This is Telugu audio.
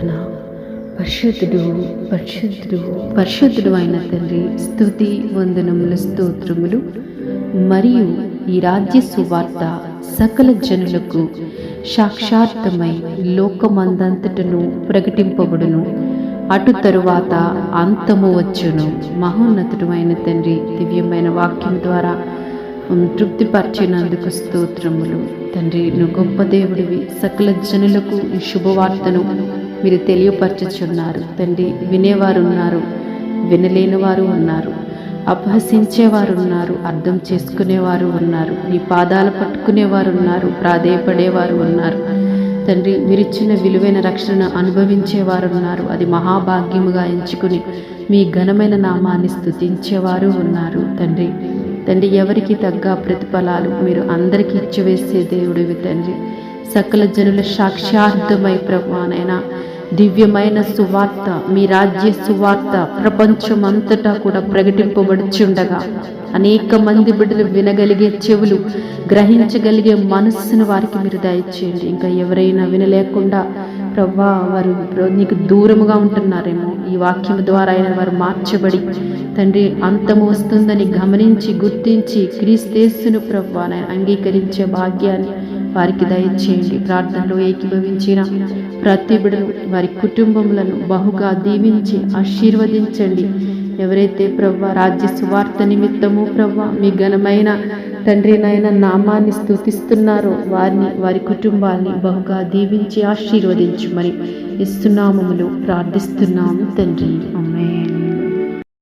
ప్రార్థన. పరిశుద్ధుడు పరిశుద్ధుడు పరిశుద్ధుడు అయిన తండ్రి స్థుతి వందనములు స్తోత్రములు. మరియు ఈ రాజ్య సువార్త సకల జనులకు సాక్షార్థమై లోకమందంతటను ప్రకటింపబడును. అటు తరువాత అంతము వచ్చును. మహోన్నతుడు అయిన తండ్రి దివ్యమైన వాక్యం ద్వారా తృప్తిపరిచినందుకు స్తోత్రములు. తండ్రి నువ్వు గొప్ప దేవుడివి. సకల జనులకు ఈ శుభవార్తను మీరు తెలియపరచుచున్నారు. తండ్రి వినేవారు ఉన్నారు వినలేని వారు ఉన్నారు. అపహసించేవారు ఉన్నారు అర్థం చేసుకునేవారు ఉన్నారు. నీ పాదాలు పట్టుకునేవారు ఉన్నారు. ప్రాధేయపడేవారు ఉన్నారు. తండ్రి మీరిచ్చిన విలువైన రక్షణ అనుభవించేవారు ఉన్నారు. అది మహాభాగ్యముగా ఎంచుకుని మీ ఘనమైన నామాన్ని స్థుతించేవారు ఉన్నారు. తండ్రి తండ్రి ఎవరికి తగ్గ ప్రతిఫలాలు మీరు అందరికీ ఇచ్చివేసే దేవుడివి తండ్రి. సకల జనుల సాక్షార్థమై ప్రభువానైనా దివ్యమైన సువార్త మీ రాజ్య సువార్త ప్రపంచమంతటా కూడా ప్రకటింపబడుచుండగా. అనేక మంది బిడ్డలు వినగలిగే చెవులు గ్రహించగలిగే మనస్సును వారికి మీరు దయచేయండి. ఇంకా ఎవరైనా వినలేకుండా ప్రభా వారు నీకు దూరముగా ఉంటున్నారేమో. ఈ వాక్యం ద్వారా ఆయన వారు మార్చబడి తండ్రి అంతము వస్తుందని గమనించి గుర్తించి క్రీస్తేస్సును ప్రభా అంగీకరించే భాగ్యాన్ని వారికి దయచేయండి. ప్రార్థనలో ఏకీభవించిన ప్రతి బిడలు వారి కుటుంబములను బహుగా దీవించి ఆశీర్వదించండి. ఎవరైతే ప్రవ్వ రాజ్య సువార్త నిమిత్తము ప్రవ్వ మీ ఘనమైన తండ్రి నాయన నామాన్ని స్థుతిస్తున్నారో వారిని వారి కుటుంబాన్ని బహుగా దీవించి ఆశీర్వదించమని ఇస్తున్నామములు ప్రార్థిస్తున్నాము తండ్రి. అమ్మే